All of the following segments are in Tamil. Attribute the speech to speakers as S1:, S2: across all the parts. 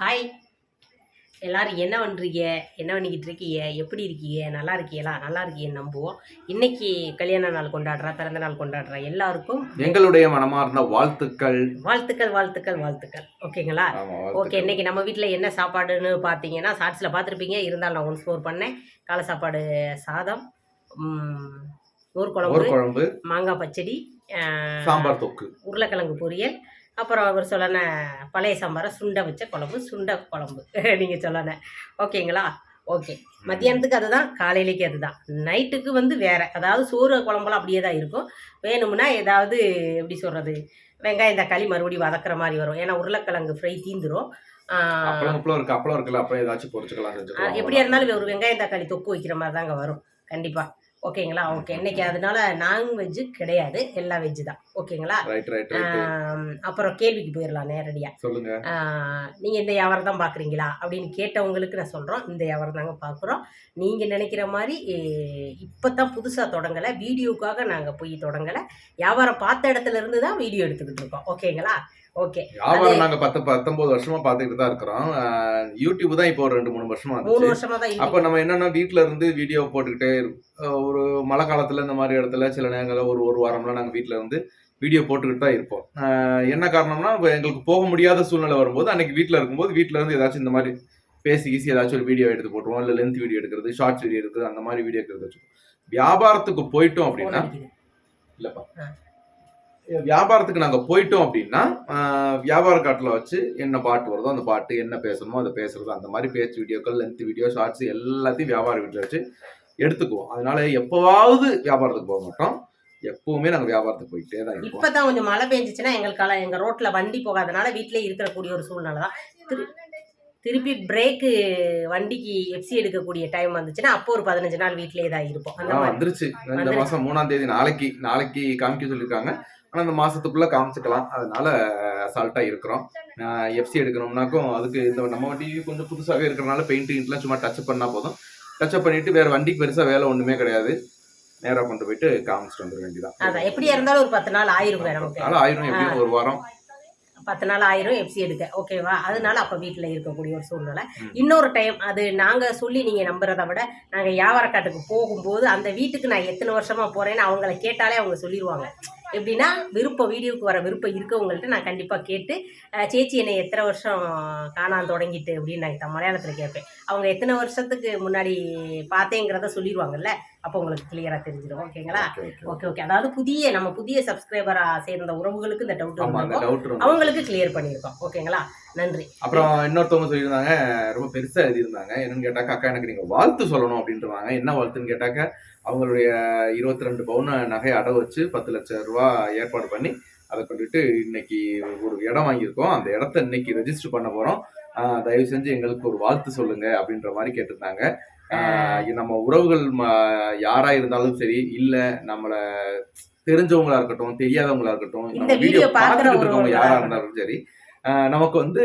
S1: ஹாய் எல்லாரும் என்ன பண்ணுறீங்க என்ன பண்ணிக்கிட்டு இருக்கீங்க எப்படி இருக்கீங்க நல்லா இருக்கீங்களா நல்லா இருக்கீங்க நம்புவோம் இன்னைக்கு கல்யாண நாள் கொண்டாடுறா பிறந்த நாள் கொண்டாடுறா
S2: எல்லாருக்கும் எங்களுடைய மனமார்ந்த வாழ்த்துக்கள்
S1: வாழ்த்துக்கள் வாழ்த்துக்கள் வாழ்த்துக்கள் ஓகேங்களா ஓகே இன்னைக்கு நம்ம வீட்டில் என்ன சாப்பாடுன்னு பார்த்தீங்கன்னா ஷார்ட்ஸில் பார்த்துருப்பீங்க இருந்தாலும் நான் ஒன் ஸ்டோர் பண்ணேன் காலை சாப்பாடு சாதம் ஊர் குழம்பு குழம்பு மாங்காய் பச்சடி
S2: சாம்பார் தொக்கு உருளைக்கிழங்கு பொரியல்
S1: அப்புறம் அவர் சொல்லன பழைய சாம்பாரை சுண்டை வச்ச குழம்பு சுண்டை குழம்பு நீங்கள் சொல்லணும் ஓகேங்களா ஓகே மத்தியானத்துக்கு அதுதான் காலையிலேக்கு அதுதான் நைட்டுக்கு வந்து வேறு அதாவது சோறு குழம்புலாம் அப்படியே தான் இருக்கும் வேணும்னா ஏதாவது எப்படி சொல்கிறது வெங்காயம் தக்காளி மறுபடியும் வதக்குற மாதிரி வரும் ஏன்னா உருளைக்கிழங்கு ஃப்ரை தீந்துரும் எப்படியா இருந்தாலும் ஒரு வெங்காயம் தக்காளி தொக்கு வைக்கிற மாதிரி தாங்க வரும் கண்டிப்பாக ஓகேங்களா ஓகே இன்னைக்கு அதனால நான்வெஜ் கிடையாது எல்லா வெஜ் தான்
S2: ஓகேங்களா அப்புறம்
S1: கேள்விக்கு போயிடலாம் நேரடியா சொல்லுங்க நீங்க இந்த வியாபாரம் தான் பாக்குறீங்களா அப்படின்னு கேட்டவங்களுக்கு நான் சொல்றோம் இந்த வியாபாரம் தாங்க பாக்குறோம் நீங்க நினைக்கிற மாதிரி இப்பதான் புதுசா தொடங்கல வீடியோக்காக நாங்க போய் தொடங்கல வியாபாரம் பார்த்த இடத்துல இருந்து தான் வீடியோ எடுத்துக்கிட்டு இருக்கோம் ஓகேங்களா
S2: ஓகே வியாபாரம் நாங்க பத்து பத்தொன்பது வருஷமா பாத்துக்கிட்டு தான் இருக்கிறோம் யூடியூப் தான் இப்போ ஒரு ரெண்டு மூணு வருஷமா மூணு வருஷமா தான் அப்ப நம்ம என்னன்னா வீட்டுல இருந்து வீடியோ போட்டுக்கிட்டே ஒரு மழை காலத்துல இந்த மாதிரி இடத்துல சில நேரங்களில் ஒரு ஒரு வாரம்லாம் நாங்க வீட்டுல இருந்து வீடியோ போட்டுக்கிட்டு தான் இருப்போம் என்ன காரணம்னா இப்போ எங்களுக்கு போக முடியாத சூழ்நிலை வரும்போது அன்னைக்கு வீட்டில் இருக்கும்போது வீட்டில் இருந்து ஏதாச்சும் இந்த மாதிரி பேசி ஈஸி ஏதாச்சும் ஒரு வீடியோ எடுத்து போட்டுருவோம் இல்லை லென்த் வீடியோ எடுக்கிறது ஷார்ட்ஸ் வீடியோ எடுக்கிறது அந்த மாதிரி வீடியோ எடுக்கிறது வச்சுக்கோம் வியாபாரத்துக்கு போயிட்டோம் அப்படின்னா இல்லைப்பா வியாபாரத்துக்கு நாங்கள் போயிட்டோம் அப்படின்னா வியாபார காட்டில் வச்சு என்ன பாட்டு வருதோ அந்த பாட்டு என்ன பேசணுமோ அதை பேசுறது அந்த மாதிரி பேச்சு வீடியோக்கள் லென்த் வீடியோ ஷார்ட்ஸ் எல்லாத்தையும் வியாபார வீட்டில் வச்சு எடுத்துக்குவோம் அதனால எப்போவாவது வியாபாரத்துக்கு போக மாட்டோம் எப்பவுமே நாங்கள் வியாபாரத்துக்கு போயிட்டே தான் இப்போ
S1: தான் கொஞ்சம் மழை பெஞ்சிச்சுன்னா எங்களுக்கால எங்கள் ரோட்டில் வண்டி போகாதனால வீட்டிலே இருக்கக்கூடிய ஒரு சூழ்நிலை தான் திருப்பி பிரேக்கு வண்டிக்கு எஃப்சி எடுக்கக்கூடிய டைம் வந்துச்சுன்னா அப்போ ஒரு பதினஞ்சு நாள் வீட்டிலே தான் இருப்போம்
S2: வந்துருச்சு ரெண்டு மாசம் மூணாம் தேதி நாளைக்கு நாளைக்கு காமிக்க சொல்லியிருக்காங்க ஆனால் இந்த மாதத்துக்குள்ளே காமிச்சிக்கலாம் அதனால அசால்ட்டாக இருக்கிறோம் எஃப்சி எடுக்கணும்னாக்கும் அதுக்கு இந்த நம்ம வண்டி கொஞ்சம் புதுசாகவே இருக்கிறனால பெயிண்டிங்லாம் சும்மா டச் பண்ணால் போதும் டச் பண்ணிட்டு வேறு வண்டிக்கு பெருசாக வேலை ஒன்றுமே கிடையாது நேராக கொண்டு போயிட்டு காமிச்சிட்டு வந்துட வேண்டியதான் அதான் எப்படியா
S1: இருந்தாலும் ஒரு பத்து நாள் ஆயிரும் நமக்கு நாள் ஆயிரும் எப்படியும்
S2: ஒரு வாரம் பத்து நாள் ஆயிரும்
S1: எஃப்சி எடுக்க ஓகேவா அதனால அப்போ வீட்டில் இருக்கக்கூடிய ஒரு சூழ்நிலை இன்னொரு டைம் அது நாங்கள் சொல்லி நீங்கள் நம்புறதை விட நாங்கள் வியாபாரக்காட்டுக்கு போகும்போது அந்த வீட்டுக்கு நான் எத்தனை வருஷமா போறேன்னு அவங்கள கேட்டாலே அவங்க சொல்லிடுவாங்க எப்படின்னா விருப்பம் வீடியோக்கு வர விருப்பம் இருக்கவங்கள்ட்ட நான் கண்டிப்பாக கேட்டு சேச்சி என்னை எத்தனை வருஷம் காணாமல் தொடங்கிட்டு அப்படின்னு நான் மலையாளத்தில் கேட்பேன் அவங்க எத்தனை வருஷத்துக்கு முன்னாடி பார்த்தேங்கிறத சொல்லிடுவாங்கல்ல அப்போ உங்களுக்கு கிளியராக தெரிஞ்சிடும் ஓகேங்களா ஓகே ஓகே அதாவது புதிய நம்ம புதிய சப்ஸ்கிரைபராக சேர்ந்த உறவுகளுக்கு இந்த டவுட் அவங்களுக்கு கிளியர் பண்ணியிருக்கோம் ஓகேங்களா
S2: நன்றி அப்புறம் இன்னொருத்தவங்க சொல்லியிருந்தாங்க ரொம்ப பெருசாக எழுதியிருந்தாங்க என்னன்னு கேட்டாக்கா அக்கா எனக்கு நீங்கள் வாழ்த்து சொல்லணும் அப்படின்றவாங்க என்ன வாழ்த்துன்னு கேட்டாக்க அவங்களுடைய இருபத்தி ரெண்டு பவுன் நகை அட வச்சு பத்து லட்சம் ரூபா ஏற்பாடு பண்ணி அதை கொண்டுட்டு இன்னைக்கு ஒரு இடம் வாங்கியிருக்கோம் அந்த இடத்த இன்னைக்கு ரெஜிஸ்டர் பண்ண போகிறோம் தயவு செஞ்சு எங்களுக்கு ஒரு வாழ்த்து சொல்லுங்க அப்படின்ற மாதிரி கேட்டிருந்தாங்க நம்ம உறவுகள் யாரா இருந்தாலும் சரி இல்ல நம்மள தெரிஞ்சவங்களா இருக்கட்டும் தெரியாதவங்களா
S1: இருக்கட்டும் வீடியோ பார்த்துட்டு இருக்கவங்க யாரா இருந்தாலும் சரி
S2: நமக்கு வந்து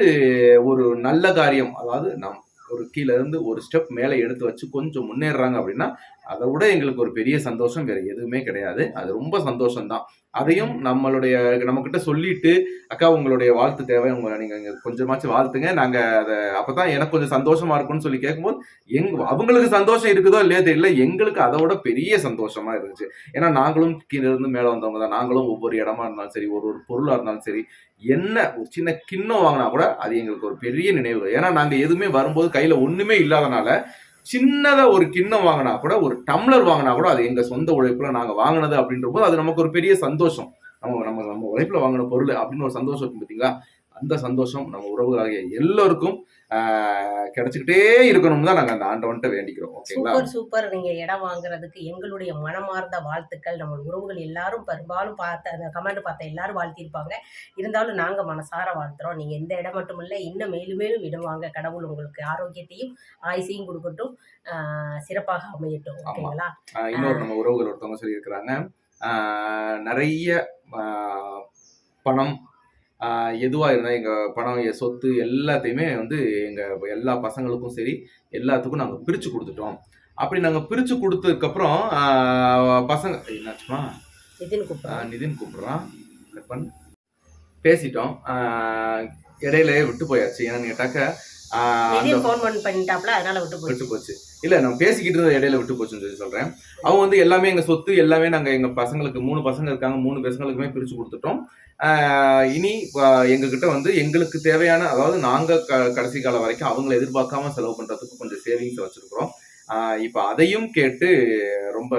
S2: ஒரு நல்ல காரியம் அதாவது நம் ஒரு கீழே இருந்து ஒரு ஸ்டெப் மேலே எடுத்து வச்சு கொஞ்சம் முன்னேறாங்க அப்படின்னா அதை விட எங்களுக்கு ஒரு பெரிய சந்தோஷம் வேற எதுவுமே கிடையாது அது ரொம்ப சந்தோஷம்தான் அதையும் நம்மளுடைய நம்மக்கிட்ட சொல்லிட்டு அக்கா உங்களுடைய வாழ்த்து தேவை உங்களை நீங்கள் கொஞ்சமாச்சும் வாழ்த்துங்க நாங்கள் அதை அப்போ தான் எனக்கு கொஞ்சம் சந்தோஷமா இருக்கும்னு சொல்லி கேட்கும்போது எங் அவங்களுக்கு சந்தோஷம் இருக்குதோ இல்லையோ தெரியல எங்களுக்கு அதை விட பெரிய சந்தோஷமா இருந்துச்சு ஏன்னா நாங்களும் கீழே இருந்து மேலே வந்தவங்க தான் நாங்களும் ஒவ்வொரு இடமா இருந்தாலும் சரி ஒரு ஒரு பொருளாக இருந்தாலும் சரி என்ன ஒரு சின்ன கிண்ணம் வாங்கினா கூட அது எங்களுக்கு ஒரு பெரிய நினைவு ஏன்னா நாங்கள் எதுவுமே வரும்போது கையில் ஒன்றுமே இல்லாதனால சின்னதாக ஒரு கிண்ணம் வாங்கினா கூட ஒரு டம்ளர் வாங்கினா கூட அது எங்கள் சொந்த உழைப்பில் நாங்கள் வாங்கினது அப்படின்ற போது அது நமக்கு ஒரு பெரிய சந்தோஷம் நம்ம நம்ம நம்ம உழைப்பில் வாங்கின பொருள் அப்படின்னு ஒரு சந்தோஷம் இருக்கும் பாத்தீங்களா அந்த சந்தோஷம் நம்ம உறவுகளாகிய எல்லோருக்கும் கிடைச்சிக்கிட்டே இருக்கணும் தான் நாங்கள் அந்த ஆண்டவன்ட்டு வேண்டிக்கிறோம் சூப்பர்
S1: சூப்பர் நீங்கள் இடம் வாங்குறதுக்கு எங்களுடைய மனமார்ந்த வாழ்த்துக்கள் நம்ம உறவுகள் எல்லாரும் பெரும்பாலும் பார்த்த அந்த கமெண்ட் பார்த்த எல்லாரும் வாழ்த்திருப்பாங்க இருந்தாலும் நாங்கள் மனசார வாழ்த்துறோம் நீங்கள் எந்த இடம் மட்டும் இல்லை இன்னும் மேலும் மேலும் இடம் வாங்க கடவுள் உங்களுக்கு ஆரோக்கியத்தையும் ஆயுசையும் கொடுக்கட்டும் சிறப்பாக அமையட்டும்
S2: ஓகேங்களா இன்னொரு நம்ம உறவுகள் ஒருத்தவங்க சொல்லியிருக்கிறாங்க நிறைய பணம் எதுவாக இருந்தால் எங்கள் பணம் சொத்து எல்லாத்தையுமே வந்து எங்கள் எல்லா பசங்களுக்கும் சரி எல்லாத்துக்கும் நாங்கள் பிரித்து கொடுத்துட்டோம் அப்படி நாங்கள் பிரித்து கொடுத்ததுக்கப்புறம் பசங்க என்னாச்சுமா நிதின் கூப்பிட்றான் நிதின் கூப்பிட்றான் பேசிட்டோம் இடையிலே விட்டு போயாச்சு ஏன்னா கேட்டாக்க
S1: விட்டு
S2: போச்சு இல்ல நம்ம பேசிக்கிட்டு இருந்த இடையில விட்டு போச்சுன்னு சொல்லி சொல்றேன் அவங்க வந்து எல்லாமே எங்க சொத்து எல்லாமே நாங்க எங்க பசங்களுக்கு மூணு பசங்க இருக்காங்க மூணு பசங்களுக்குமே பிரிச்சு கொடுத்துட்டோம் இனி எங்ககிட்ட வந்து எங்களுக்கு தேவையான அதாவது நாங்க கடைசி காலம் வரைக்கும் அவங்களை எதிர்பார்க்காம செலவு பண்றதுக்கு கொஞ்சம் சேவிங்ஸ் வச்சிருக்கிறோம் இப்போ அதையும் கேட்டு ரொம்ப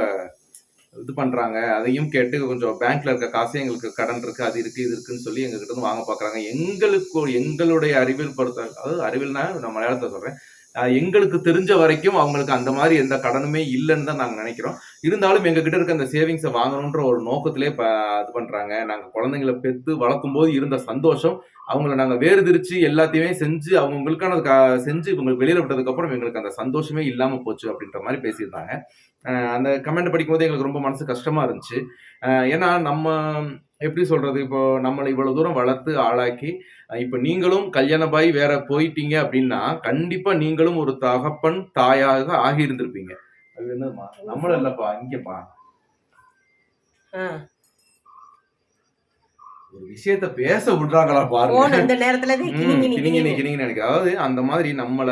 S2: இது பண்ணுறாங்க அதையும் கேட்டு கொஞ்சம் பேங்க்ல இருக்க காசே எங்களுக்கு கடன் இருக்கு அது இருக்கு இது இருக்குன்னு சொல்லி எங்ககிட்ட வாங்க பாக்குறாங்க எங்களுக்கு எங்களுடைய அறிவியல் பொறுத்த அதாவது அறிவியல்னா நான் மலையாளத்தை சொல்றேன் எங்களுக்கு தெரிஞ்ச வரைக்கும் அவங்களுக்கு அந்த மாதிரி எந்த கடனுமே இல்லைன்னு தான் நாங்கள் நினைக்கிறோம் இருந்தாலும் எங்ககிட்ட இருக்க அந்த சேவிங்ஸை வாங்கணுன்ற ஒரு நோக்கத்திலே இப்போ இது பண்ணுறாங்க நாங்கள் குழந்தைங்களை பெற்று வளர்க்கும் போது இருந்த சந்தோஷம் அவங்கள நாங்கள் வேறுதிரிச்சு எல்லாத்தையுமே செஞ்சு அவங்களுக்கான செஞ்சு இவங்களுக்கு வெளியில் விட்டதுக்கப்புறம் எங்களுக்கு அந்த சந்தோஷமே இல்லாமல் போச்சு அப்படின்ற மாதிரி பேசியிருந்தாங்க அந்த கமெண்ட் படிக்கும்போது எங்களுக்கு ரொம்ப மனசு கஷ்டமாக இருந்துச்சு ஏன்னா நம்ம எப்படி சொல்றது இப்போ நம்மளை இவ்வளவு தூரம் வளர்த்து ஆளாக்கி இப்போ நீங்களும் கல்யாணபாய் வேற போயிட்டீங்க அப்படின்னா கண்டிப்பா நீங்களும் ஒரு தகப்பன் தாயாக ஆகியிருந்திருப்பீங்க அது என்னமா நம்மளும் இல்லப்பா இங்கப்பா ஒரு விஷயத்த பேச விடுறாங்களா
S1: பாருங்க அந்த நேரத்துல
S2: நினைக்கிறேன் அதாவது அந்த மாதிரி நம்மள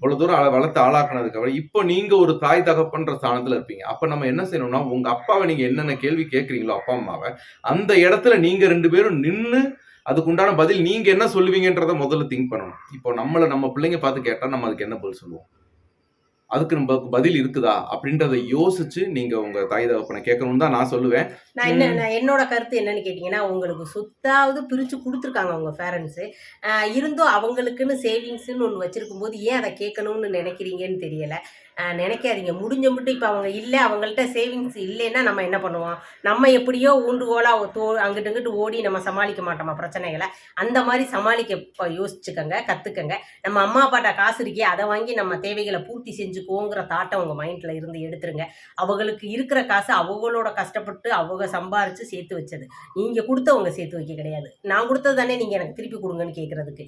S2: இவ்வளவு தூரம் வளர்த்து ஆளாக்குனதுக்கு அப்புறம் இப்போ நீங்க ஒரு தாய் தகப்பன்ற ஸ்தானத்துல இருப்பீங்க அப்ப நம்ம என்ன செய்யணும்னா உங்க அப்பாவை நீங்க என்னென்ன கேள்வி கேட்கறீங்களோ அப்பா அம்மாவை அந்த இடத்துல நீங்க ரெண்டு பேரும் நின்று அதுக்கு உண்டான பதில் நீங்க என்ன சொல்லுவீங்கன்றத முதல்ல திங்க் பண்ணணும் இப்போ நம்மள நம்ம பிள்ளைங்க பார்த்து கேட்டா நம்ம அதுக்கு என்ன பதில் சொல்லுவோம் அதுக்கு நம்ம பதில் இருக்குதா அப்படின்றத யோசிச்சு நீங்க உங்க தாய் தகப்பனை கேட்கணும்னு தான் நான் சொல்லுவேன்
S1: நான் என்ன நான் என்னோட கருத்து என்னன்னு கேட்டீங்கன்னா உங்களுக்கு சுத்தாவது பிரிச்சு கொடுத்துருக்காங்க அவங்க பேரண்ட்ஸ் இருந்தும் அவங்களுக்குன்னு சேவிங்ஸ்ன்னு ஒன்று வச்சிருக்கும் போது ஏன் அதை கேட்கணும்னு நினைக்கிறீங்கன்னு தெரியல நினைக்காதீங்க முடிஞ்ச மட்டும் இப்போ அவங்க இல்லை அவங்கள்ட்ட சேவிங்ஸ் இல்லைன்னா நம்ம என்ன பண்ணுவோம் நம்ம எப்படியோ ஊண்டுகோலாக தோ அங்கிட்டு இங்கிட்டு ஓடி நம்ம சமாளிக்க மாட்டோமா பிரச்சனைகளை அந்த மாதிரி சமாளிக்க இப்போ யோசிச்சுக்கோங்க கற்றுக்கங்க நம்ம அம்மா அப்பாட்ட காசு இருக்கே அதை வாங்கி நம்ம தேவைகளை பூர்த்தி செஞ்சுக்கோங்கிற தாட்டை உங்கள் மைண்டில் இருந்து எடுத்துருங்க அவங்களுக்கு இருக்கிற காசு அவங்களோட கஷ்டப்பட்டு அவங்க சம்பாரித்து சேர்த்து வச்சது நீங்கள் கொடுத்தவங்க சேர்த்து வைக்க கிடையாது நான் கொடுத்தது தானே நீங்கள் எனக்கு திருப்பி கொடுங்கன்னு கேட்குறதுக்கு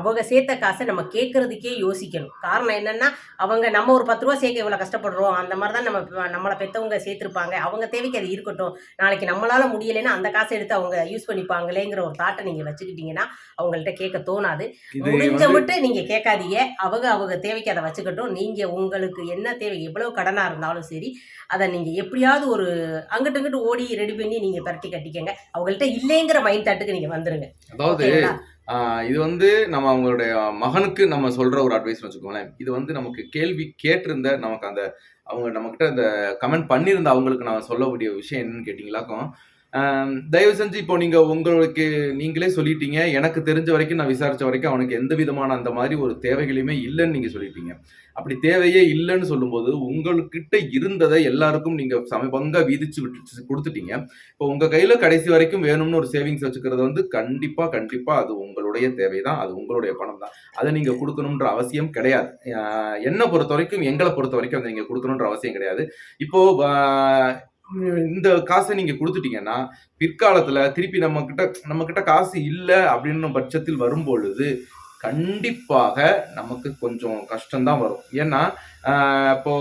S1: அவங்க சேர்த்த காசை நம்ம கேட்குறதுக்கே யோசிக்கணும் காரணம் என்னென்னா அவங்க நம்ம ஒரு பத்து ரூபா சேர்க்க இவ்வளோ கஷ்டப்படுறோம் அந்த மாதிரி தான் நம்ம நம்மளை பெற்றவங்க சேர்த்துருப்பாங்க அவங்க தேவைக்கு அது இருக்கட்டும் நாளைக்கு நம்மளால் முடியலைன்னா அந்த காசை எடுத்து அவங்க யூஸ் பண்ணிப்பாங்களேங்கிற ஒரு தாட்டை நீங்கள் வச்சுக்கிட்டீங்கன்னா அவங்கள்ட்ட கேட்க தோணாது முடிஞ்ச மட்டும் நீங்கள் கேட்காதீங்க அவங்க அவங்க தேவைக்கு அதை வச்சுக்கட்டும் நீங்கள் உங்களுக்கு என்ன தேவை எவ்வளோ கடனாக இருந்தாலும் சரி அதை நீங்கள் எப்படியாவது ஒரு அங்கிட்டு இங்கிட்டு ஓடி ரெடி பண்ணி நீங்கள் பரட்டி கட்டிக்கங்க அவங்கள்ட்ட இல்லைங்கிற மைண்ட் தாட்டுக்கு நீங்கள் வந்துடுங்க அதாவது
S2: இது வந்து நம்ம அவங்களுடைய மகனுக்கு நம்ம சொல்ற ஒரு அட்வைஸ் வச்சுக்கோங்களேன் இது வந்து நமக்கு கேள்வி கேட்டிருந்த நமக்கு அந்த அவங்க நம்மக்கிட்ட அந்த கமெண்ட் பண்ணியிருந்த அவங்களுக்கு நான் சொல்லக்கூடிய விஷயம் என்னன்னு கேட்டீங்களாக்கும் தயவு செஞ்சு இப்போ நீங்க உங்களுக்கு நீங்களே சொல்லிட்டீங்க எனக்கு தெரிஞ்ச வரைக்கும் நான் விசாரிச்ச வரைக்கும் அவனுக்கு எந்த விதமான அந்த மாதிரி ஒரு தேவைகளையுமே இல்லைன்னு நீங்க சொல்லிட்டீங்க அப்படி தேவையே இல்லைன்னு சொல்லும்போது உங்கள்கிட்ட இருந்ததை எல்லாருக்கும் நீங்க சமபங்கா விதிச்சு விட்டு கொடுத்துட்டீங்க இப்போ உங்க கையில கடைசி வரைக்கும் வேணும்னு ஒரு சேவிங்ஸ் வச்சுக்கிறது வந்து கண்டிப்பா கண்டிப்பா அது உங்களுடைய தேவை தான் அது உங்களுடைய பணம் தான் அதை நீங்க கொடுக்கணுன்ற அவசியம் கிடையாது என்னை பொறுத்த வரைக்கும் எங்களை பொறுத்த வரைக்கும் அதை நீங்க கொடுக்கணுன்ற அவசியம் கிடையாது இப்போ இந்த காசை நீங்க கொடுத்துட்டீங்கன்னா பிற்காலத்துல திருப்பி நம்ம கிட்ட நம்ம கிட்ட காசு இல்லை அப்படின்னு பட்சத்தில் வரும்பொழுது கண்டிப்பாக நமக்கு கொஞ்சம் கஷ்டம்தான் வரும் ஏன்னா இப்போ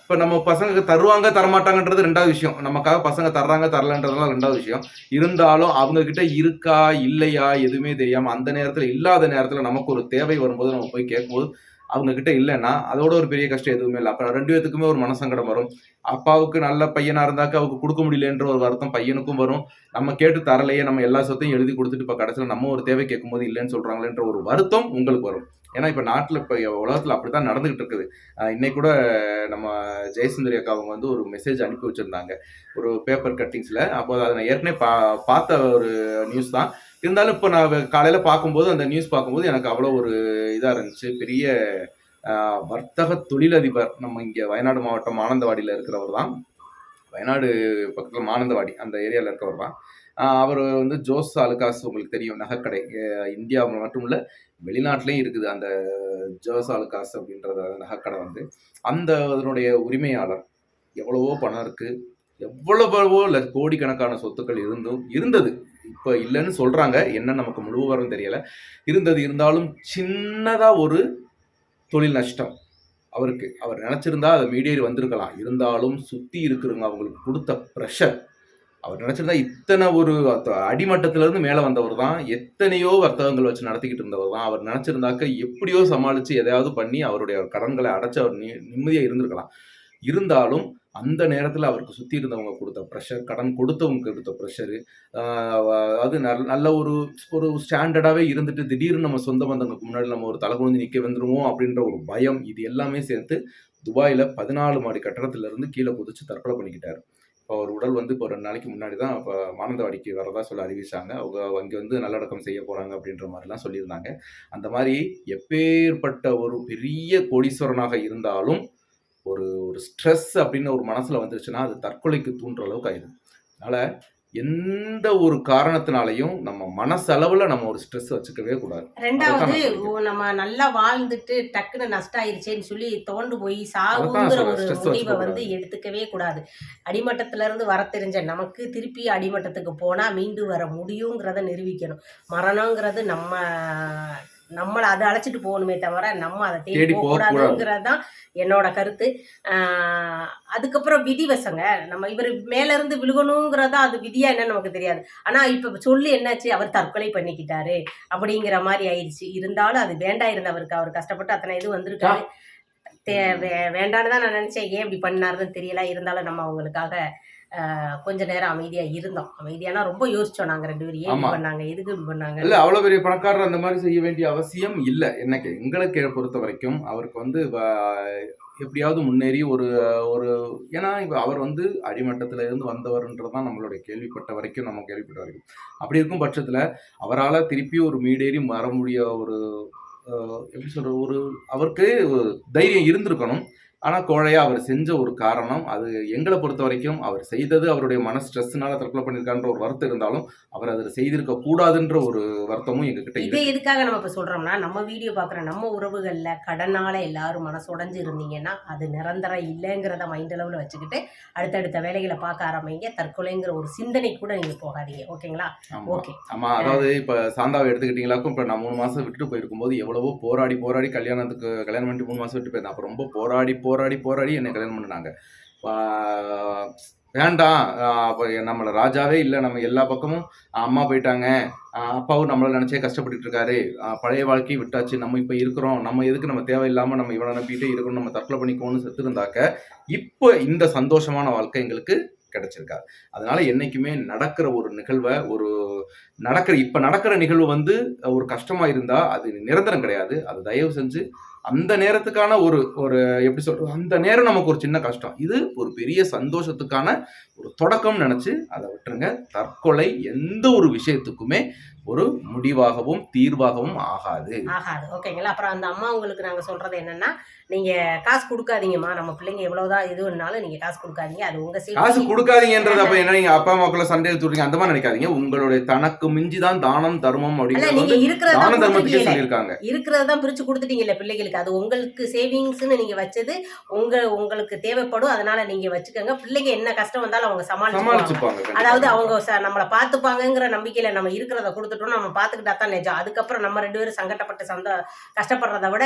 S2: இப்போ நம்ம பசங்க தருவாங்க தரமாட்டாங்கன்றது ரெண்டாவது விஷயம் நமக்காக பசங்க தர்றாங்க தரலன்றதுலாம் ரெண்டாவது விஷயம் இருந்தாலும் அவங்க கிட்ட இருக்கா இல்லையா எதுவுமே தெரியாம அந்த நேரத்துல இல்லாத நேரத்துல நமக்கு ஒரு தேவை வரும்போது நம்ம போய் கேட்கும்போது அவங்க கிட்ட இல்லைன்னா அதோட ஒரு பெரிய கஷ்டம் எதுவுமே இல்லை அப்புறம் ரெண்டு பேத்துக்குமே ஒரு மனசங்கடம் வரும் அப்பாவுக்கு நல்ல பையனா இருந்தாக்க அவருக்கு கொடுக்க முடியலன்ற ஒரு வருத்தம் பையனுக்கும் வரும் நம்ம கேட்டு தரலையே நம்ம எல்லா சொத்தையும் எழுதி கொடுத்துட்டு இப்போ கடைசியில் நம்ம ஒரு தேவை கேட்கும் போது இல்லைன்னு சொல்றாங்களேன்ற ஒரு வருத்தம் உங்களுக்கு வரும் ஏன்னா இப்போ நாட்டில் இப்போ உலகத்தில் அப்படி தான் நடந்துகிட்டு இருக்குது இன்னைக்கு கூட நம்ம ஜெயசுந்தரி அக்கா அவங்க வந்து ஒரு மெசேஜ் அனுப்பி வச்சிருந்தாங்க ஒரு பேப்பர் கட்டிங்ஸில் அப்போது அதை நான் ஏற்கனவே பா பார்த்த ஒரு நியூஸ் தான் இருந்தாலும் இப்போ நான் காலையில் பார்க்கும்போது அந்த நியூஸ் பார்க்கும்போது எனக்கு அவ்வளோ ஒரு இதாக இருந்துச்சு பெரிய வர்த்தக தொழிலதிபர் நம்ம இங்கே வயநாடு மாவட்டம் மானந்தவாடியில் இருக்கிறவர் தான் வயநாடு பக்கத்தில் மானந்தவாடி அந்த ஏரியாவில் இருக்கிறவர் தான் அவர் வந்து ஜோஸ் அலுகாஸ் உங்களுக்கு தெரியும் நகைக்கடை இந்தியா மட்டும் இல்லை வெளிநாட்டிலையும் இருக்குது அந்த ஜோஸ் அலுகாஸ் அப்படின்றத நகைக்கடை வந்து அந்த அதனுடைய உரிமையாளர் எவ்வளவோ பணம் இருக்குது எவ்வளவோ கோடிக்கணக்கான சொத்துக்கள் இருந்தும் இருந்தது இப்போ இல்லைன்னு சொல்கிறாங்க என்ன நமக்கு வரும் தெரியலை இருந்தது இருந்தாலும் சின்னதாக ஒரு தொழில் நஷ்டம் அவருக்கு அவர் நினச்சிருந்தா அதை மீடியேறி வந்திருக்கலாம் இருந்தாலும் சுற்றி இருக்கிறவங்க அவங்களுக்கு கொடுத்த ப்ரெஷர் அவர் நினச்சிருந்தா இத்தனை ஒரு அடிமட்டத்திலேருந்து மேலே வந்தவர் தான் எத்தனையோ வர்த்தகங்கள் வச்சு நடத்திக்கிட்டு இருந்தவர் தான் அவர் நினச்சிருந்தாக்க எப்படியோ சமாளித்து எதையாவது பண்ணி அவருடைய கடன்களை அடைச்சி அவர் நிம்மதியாக இருந்திருக்கலாம் இருந்தாலும் அந்த நேரத்தில் அவருக்கு சுற்றி இருந்தவங்க கொடுத்த ப்ரெஷர் கடன் கொடுத்தவங்க கொடுத்த ப்ரெஷரு அது நல் நல்ல ஒரு ஒரு ஸ்டாண்டர்டாகவே இருந்துட்டு திடீர்னு நம்ம சொந்த பந்தங்களுக்கு முன்னாடி நம்ம ஒரு குழந்தை நிற்க வந்துடுவோம் அப்படின்ற ஒரு பயம் இது எல்லாமே சேர்த்து துபாயில் பதினாலு மாடி கட்டடத்துலேருந்து கீழே குதிச்சு தற்கொலை பண்ணிக்கிட்டார் இப்போ அவர் உடல் வந்து இப்போ ரெண்டு நாளைக்கு முன்னாடி தான் இப்போ மானந்தவாடிக்கு வரதா சொல்ல அறிவிச்சாங்க அவங்க அங்கே வந்து நல்லடக்கம் செய்ய போகிறாங்க அப்படின்ற மாதிரிலாம் சொல்லியிருந்தாங்க அந்த மாதிரி எப்பேற்பட்ட ஒரு பெரிய கோடீஸ்வரனாக இருந்தாலும் ஒரு ஒரு ஸ்ட்ரெஸ் அப்படின்னு ஒரு மனசில் வந்துருச்சுன்னா அது தற்கொலைக்கு தூண்டுற அளவுக்கு ஆயிடும் அதனால் எந்த ஒரு காரணத்தினாலையும் நம்ம மனசளவில் நம்ம ஒரு ஸ்ட்ரெஸ் வச்சுக்கவே கூடாது ரெண்டாவது
S1: நம்ம நல்லா வாழ்ந்துட்டு டக்குன்னு நஷ்டம் ஆயிடுச்சேன்னு சொல்லி தோண்டு போய் சாகுங்கிற ஒரு முடிவை வந்து எடுத்துக்கவே கூடாது அடிமட்டத்துல வர தெரிஞ்ச நமக்கு திருப்பி அடிமட்டத்துக்கு போனால் மீண்டு வர முடியுங்கிறத நிரூபிக்கணும் மரணங்கிறது நம்ம நம்மளை அதை அழைச்சிட்டு போகணுமே தவிர நம்ம அதை தேடி போகக்கூடாதுங்கிறது தான் என்னோட கருத்து அதுக்கப்புறம் விதி வசங்க நம்ம இவர் மேலேருந்து விழுகணுங்கிறதா அது விதியா என்னன்னு நமக்கு தெரியாது ஆனால் இப்போ சொல்லு என்னாச்சு அவர் தற்கொலை பண்ணிக்கிட்டாரு அப்படிங்கிற மாதிரி ஆயிடுச்சு இருந்தாலும் அது வேண்டாம் இருந்தவருக்கு அவர் கஷ்டப்பட்டு அத்தனை இது வந்திருக்காரு வேண்டான்னு தான் நான் நினச்சேன் ஏன் இப்படி பண்ணாருன்னு தெரியல இருந்தாலும் நம்ம அவங்களுக்காக கொஞ்ச நேரம் அமைதியா இருந்தோம் அமைதியானா ரொம்ப யோசிச்சோம் நாங்க ரெண்டு பேரும் ஏன் பண்ணாங்க எதுக்கு பண்ணாங்க இல்ல அவ்வளவு
S2: பெரிய பணக்காரர் அந்த மாதிரி செய்ய வேண்டிய அவசியம் இல்ல எனக்கு எங்களுக்கு பொறுத்த வரைக்கும் அவருக்கு வந்து எப்படியாவது முன்னேறி ஒரு ஒரு ஏன்னா இப்போ அவர் வந்து அடிமட்டத்தில் இருந்து வந்தவர்ன்றது தான் நம்மளுடைய கேள்விப்பட்ட வரைக்கும் நம்ம கேள்விப்பட்ட வரைக்கும் அப்படி இருக்கும் பட்சத்தில் அவரால் திருப்பி ஒரு மீடேறி மற முடிய ஒரு எப்படி சொல்கிற ஒரு அவருக்கு தைரியம் இருந்திருக்கணும் ஆனால் கோழையாக அவர் செஞ்ச ஒரு காரணம் அது எங்களை பொறுத்த வரைக்கும் அவர் செய்தது அவருடைய மன ஸ்ட்ரெஸ்னால தற்கொலை பண்ணியிருக்கான்ற ஒரு வருத்தம் இருந்தாலும் அவர் அதை செய்திருக்க கூடாதுன்ற ஒரு வருத்தமும் எங்ககிட்ட இதே எதுக்காக
S1: நம்ம இப்போ சொல்கிறோம்னா நம்ம வீடியோ பார்க்குற நம்ம உறவுகளில் கடனால் எல்லாரும் மனசுடைஞ்சு இருந்தீங்கன்னா அது நிரந்தரம் இல்லைங்கிறத மைண்ட் அளவில் வச்சுக்கிட்டு அடுத்தடுத்த வேலைகளை பார்க்க ஆரம்பிங்க தற்கொலைங்கிற ஒரு சிந்தனை கூட நீங்கள் போகாதீங்க ஓகேங்களா
S2: ஓகே ஆமாம் அதாவது இப்போ சாந்தாவை எடுத்துக்கிட்டீங்களாக்கும் இப்போ நான் மூணு மாதம் விட்டுட்டு போயிருக்கும் போது எவ்வளவோ போராடி போராடி கல்யாணத்துக்கு கல்யாணம் பண்ணிட்டு மூணு மாதம் விட்டு போயிருந்தேன் அப்போ ரொம்ப போராடி போ போராடி போராடி என்னை கல்யாணம் பண்ணினாங்க வேண்டாம் நம்மளை ராஜாவே இல்லை நம்ம எல்லா பக்கமும் அம்மா போயிட்டாங்க அப்பாவும் நம்மளை நினச்சே கஷ்டப்பட்டுட்டு இருக்காரு பழைய வாழ்க்கையை விட்டாச்சு நம்ம இப்போ இருக்கிறோம் நம்ம எதுக்கு நம்ம தேவையில்லாமல் நம்ம இவனை நம்பிட்டே இருக்கணும் நம்ம தற்கொலை பண்ணிக்கோன்னு இருந்தாக்க இப்போ இந்த சந்தோஷமான வாழ்க்கை எங்களுக்கு கிடைச்சிருக்காரு அதனால என்றைக்குமே நடக்கிற ஒரு நிகழ்வை ஒரு நடக்கிற இப்போ நடக்கிற நிகழ்வு வந்து ஒரு கஷ்டமாக இருந்தால் அது நிரந்தரம் கிடையாது அது தயவு செஞ்சு அந்த நேரத்துக்கான ஒரு ஒரு எப்படி சொல்றது அந்த நேரம் நமக்கு ஒரு சின்ன கஷ்டம் இது ஒரு பெரிய சந்தோஷத்துக்கான ஒரு தொடக்கம் நினச்சி அதை விட்டுருங்க தற்கொலை எந்த ஒரு விஷயத்துக்குமே ஒரு முடிவாகவும் தீர்வாகவும் ஆகாது ஆகாது
S1: ஓகேங்களா அப்புறம் அந்த அம்மா உங்களுக்கு நாங்கள் சொல்றது என்னன்னா நீங்கள் காசு கொடுக்காதீங்கம்மா நம்ம பிள்ளைங்க எது வேணாலும் நீங்கள் காசு கொடுக்காதீங்க அது உங்கள் சீட் காசு கொடுக்காதீங்கன்றது அப்போ
S2: என்ன நீங்கள் அப்பா அம்மாக்குள்ள சண்டை எடுத்துருக்கீங்க அந்த மாதிரி நினைக்காதீங்க உங்களுடைய தனக்கு மிஞ்சி தான் தானம் தர்மம் அப்படின்னு நீங்கள் இருக்கிறதா தர்மத்துக்கே
S1: சொல்லியிருக்காங்க இருக்கிறத தான் பிரித்து கொடுத்துட்டீங்கல்ல பிள்ளைகளுக்கு அது உங்களுக்கு சேவிங்ஸ்னு நீங்கள் வச்சது உங்கள் உங்களுக்கு தேவைப்படும் அதனால் நீங்கள் வச்சுக்கோங்க பிள்ளைங்க என்ன கஷ்டம் வந்தாலும் அவங்க சமாளிச்சுப்பாங்க அதாவது அவங்க நம்மளை பார்த்துப்பாங்கங்கிற நம்பிக்கையில் நம்ம இருக்கிறத கொடுத்துட்டோம் நம்ம பார்த்துக்கிட்டா தான் நிஜம் அதுக்கப்புறம் நம்ம ரெண்டு பேரும் சங்கடப்பட்டு சந்த கஷ்டப்படுறத விட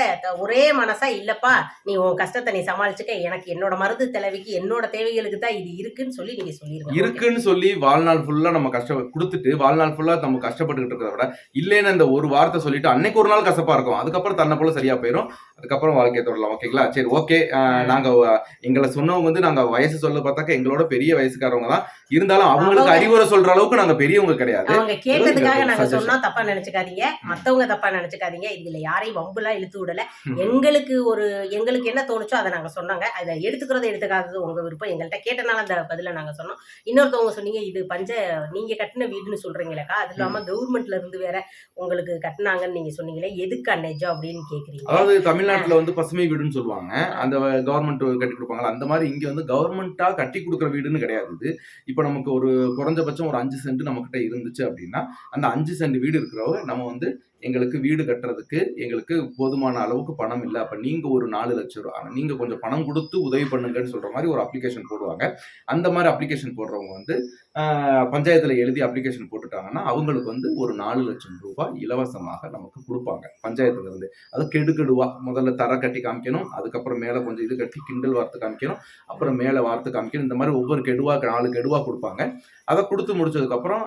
S1: ஒரே மனசாக இல்லைப்பா நீ உன் கஷ்டத்தை நீ சமாளிச்சுக்க எனக்கு என்னோட மருந்து தலைவிக்கு என்னோட தேவைகளுக்கு தான் இது இருக்குன்னு சொல்லி நீங்க சொல்லிருங்க
S2: இருக்குன்னு சொல்லி வாழ்நாள் ஃபுல்லா நம்ம கஷ்ட கொடுத்துட்டு வாழ்நாள் ஃபுல்லா நம்ம கஷ்டப்பட்டுக்கிட்டு இருக்கிறத விட இல்லைன்னு அந்த ஒரு வார்த்தை சொல்லிட்டு அன்னைக்கு ஒரு நாள் கசப்பா இருக்கும் அதுக்கப்புறம் தன்னை போல சரியா போயிடும் அதுக்கப்புறம் வாழ்க்கையை தொடரலாம் ஓகேங்களா சரி ஓகே நாங்க எங்களை சொன்னவங்க வந்து நாங்க வயசு சொல்ல பார்த்தாக்க எங்களோட பெரிய வயசுக்காரவங்க தான் இருந்தாலும் அவங்களுக்கு அறிவுரை சொல்ற அளவுக்கு நாங்க பெரியவங்க கிடையாது அவங்க
S1: கேட்டதுக்காக நாங்க சொன்னா தப்பா நினைச்சுக்காதீங்க மத்தவங்க தப்பா நினைச்சுக்காதீங்க இதுல யாரையும் வம்புலாம் இழுத்து விடல எங்களுக்கு ஒரு எங்களுக்கு என்ன தோணுச்சோ அதை நாங்க சொன்னாங்க அதை எடுத்துக்கிறத எடுத்துக்காதது உங்க விருப்பம் எங்கள்கிட்ட கேட்டனால அந்த பதில நாங்க சொன்னோம் இன்னொருத்தவங்க சொன்னீங்க இது பஞ்ச நீங்க கட்டின வீடுன்னு சொல்றீங்களேக்கா அது இல்லாம கவர்மெண்ட்ல இருந்து வேற உங்களுக்கு கட்டினாங்கன்னு நீங்க சொன்னீங்களே எதுக்கு அன்னைஜோ அப்படின்னு கேக்குறீங்க அதாவது
S2: தமிழ்நாட்டுல வந்து பசுமை வீடுன்னு சொல்லுவாங்க அந்த கவர்மெண்ட் கட்டி கொடுப்பாங்களா அந்த மாதிரி இங்க வந்து கவர்மெண்டா கட்டி கொடுக்குற வீடுன்னு கிடையாது இப்போ நமக்கு ஒரு குறைஞ்சபட்சம் ஒரு அஞ்சு சென்ட் நம்மக்கிட்ட இருந்துச்சு அப்படின்னா அந்த அஞ்சு சென்ட் வீடு இருக்கிறவங்க நம்ம வந்து எங்களுக்கு வீடு கட்டுறதுக்கு எங்களுக்கு போதுமான அளவுக்கு பணம் இல்லை அப்போ நீங்கள் ஒரு நாலு லட்சம் ரூபா நீங்கள் கொஞ்சம் பணம் கொடுத்து உதவி பண்ணுங்கன்னு சொல்கிற மாதிரி ஒரு அப்ளிகேஷன் போடுவாங்க அந்த மாதிரி அப்ளிகேஷன் போடுறவங்க வந்து பஞ்சாயத்தில் எழுதி அப்ளிகேஷன் போட்டுட்டாங்கன்னா அவங்களுக்கு வந்து ஒரு நாலு லட்சம் ரூபாய் இலவசமாக நமக்கு கொடுப்பாங்க பஞ்சாயத்துல இருந்து அது கெடுவா முதல்ல தர கட்டி காமிக்கணும் அதுக்கப்புறம் மேலே கொஞ்சம் இது கட்டி கிண்டல் வார்த்தை காமிக்கணும் அப்புறம் மேலே வார்த்தை காமிக்கணும் இந்த மாதிரி ஒவ்வொரு கெடுவா நாலு கெடுவா கொடுப்பாங்க அதை கொடுத்து முடிச்சதுக்கப்புறம்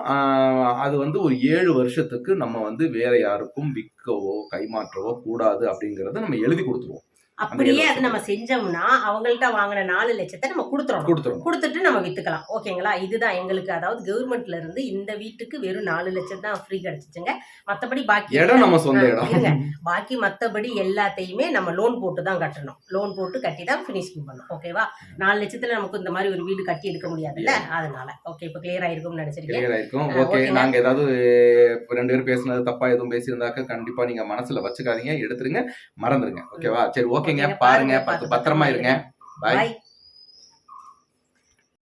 S2: அது வந்து ஒரு ஏழு வருஷத்துக்கு நம்ம வந்து வேற யாருக்கும் விற்கவோ கைமாற்றவோ கூடாது அப்படிங்கிறத நம்ம எழுதி கொடுத்துருவோம்
S1: அப்படியே அது நம்ம செஞ்சோம்னா அவங்கள்ட்ட வாங்கின நாலு லட்சத்தை நம்ம கொடுத்துறோம் கொடுத்துரும் கொடுத்துட்டு நம்ம வித்துக்கலாம் ஓகேங்களா இதுதான் எங்களுக்கு அதாவது கவர்மெண்ட்ல இருந்து இந்த வீட்டுக்கு வெறும் நாலு லட்சம் தான் ஃப்ரீ கிடைச்சிச்சுங்க மத்தபடி பாக்கி இடம் நம்ம சொந்த
S2: இடம் பாக்கி மத்தபடி எல்லாத்தையுமே நம்ம லோன் போட்டு
S1: தான் கட்டணும் லோன் போட்டு கட்டி தான் ஃபினிஷிங் பண்ணணும் ஓகேவா நாலு லட்சத்துல நமக்கு இந்த மாதிரி ஒரு வீடு கட்டி எடுக்க முடியாதுல்ல அதனால ஓகே இப்போ கிளியர் ஆயிருக்கும்னு நினைச்சிருக்கேன் கிளியர் ஆயிருக்கும் ஓகே நாங்க ஏதாவது
S2: ரெண்டு பேரும் பேசினது தப்பா எதுவும் பேசியிருந்தாக்க கண்டிப்பா நீங்க மனசுல வச்சுக்காதீங்க எடுத்துருங்க மறந்துருங்க ஓகேவா சரி ஓகே சாப்பிடுங்க பாருங்க பத்து பத்திரமா இருங்க பாய்